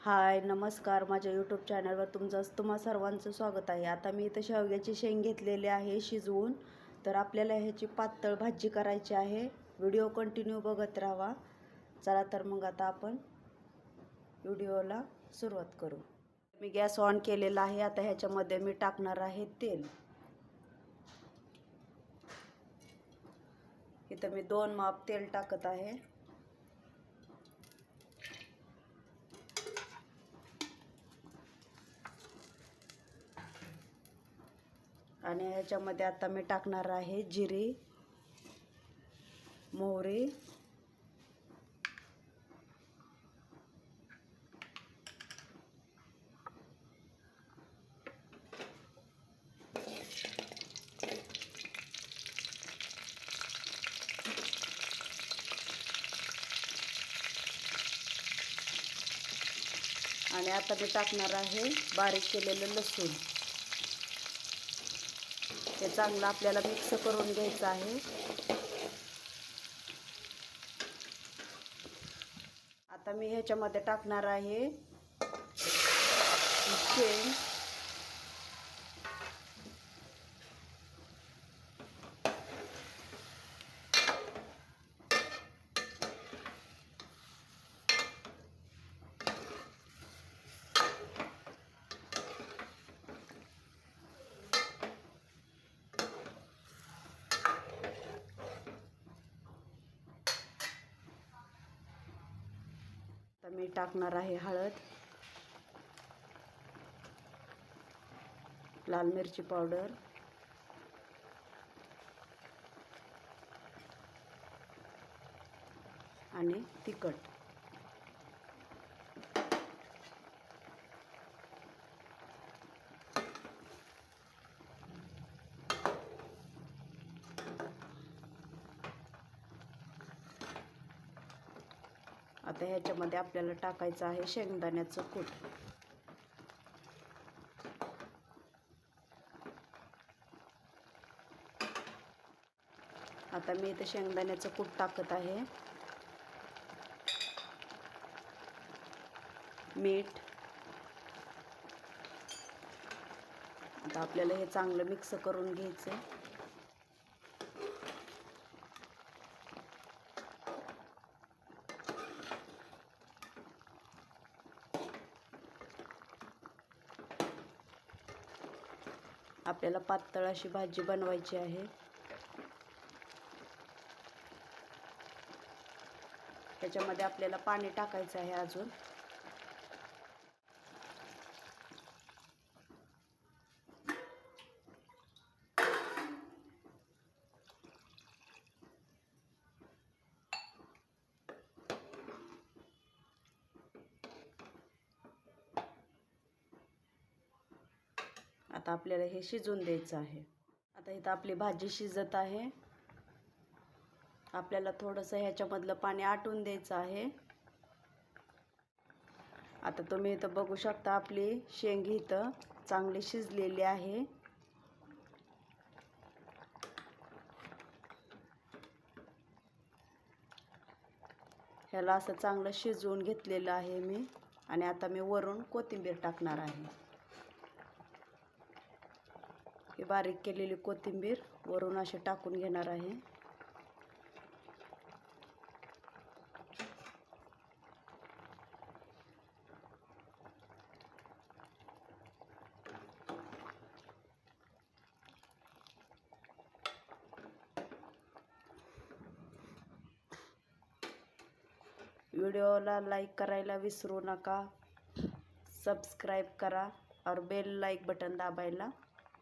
हाय नमस्कार. माझ्या यूट्यूब चॅनलवर तुमचं तुम्हा सर्वांचं स्वागत आहे. आता मी इथं शेवग्याची शेंग घेतलेली आहे शिजवून. तर आपल्याला ह्याची पातळ भाजी करायची आहे. व्हिडिओ कंटिन्यू बघत राहा. चला तर मग आता आपण व्हिडिओला सुरुवात करू. मी गॅस ऑन केलेला आहे. आता ह्याच्यामध्ये मी टाकणार आहे तेल. इथं मी दोन माप तेल टाकत आहे. आणि ह्याच्यामध्ये आता मी टाकणार आहे जिरी मोहरी आणि आता मी टाकणार आहे बारीक केलेलं लसूण. हे चांगलं आपल्याला मिक्स करून घ्यायचं आहे. आता मी ह्याच्यामध्ये टाकणार आहे. शेंग मी टाकणार आहे हळद. लाल मिरची पावडर. आणि तिखट. आता ह्याच्यामध्ये आपल्याला टाकायचं आहे शेंगदाण्याचं कूट. आता मी इथे शेंगदाण्याचं कूट टाकत आहे. मीठ. आता आपल्याला हे चांगलं मिक्स करून घ्यायचं आपल्याला पातळ अशी भाजी बनवायची आहे. त्याच्यामध्ये आपल्याला पाणी टाकायचं आहे अजून. आता आपल्याला हे शिजवून द्यायचं आहे. आता इथं आपली भाजी शिजत आहे. आपल्याला थोडंसं ह्याच्यामधलं पाणी आटून द्यायचं आहे. आता तुम्ही इथं बघू शकता आपली शेंग इथं चांगली शिजलेली आहे. ह्याला असं चांगलं शिजवून घेतलेलं आहे मी. आणि आता मी वरून कोथिंबीर टाकणार आहे. ही बारीक केलेली कोथिंबीर वरून अशी टाकून घेणार आहे. व्हिडिओला लाईक करायला विसरू नका. सबस्क्राईब करा और बेल लाईक बटन दाबायला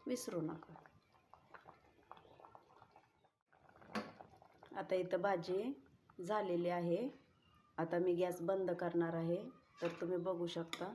विसरू नका. आता इथं भाजी झालेली आहे. आता मी गॅस बंद करणार आहे. तर तुम्ही बघू शकता.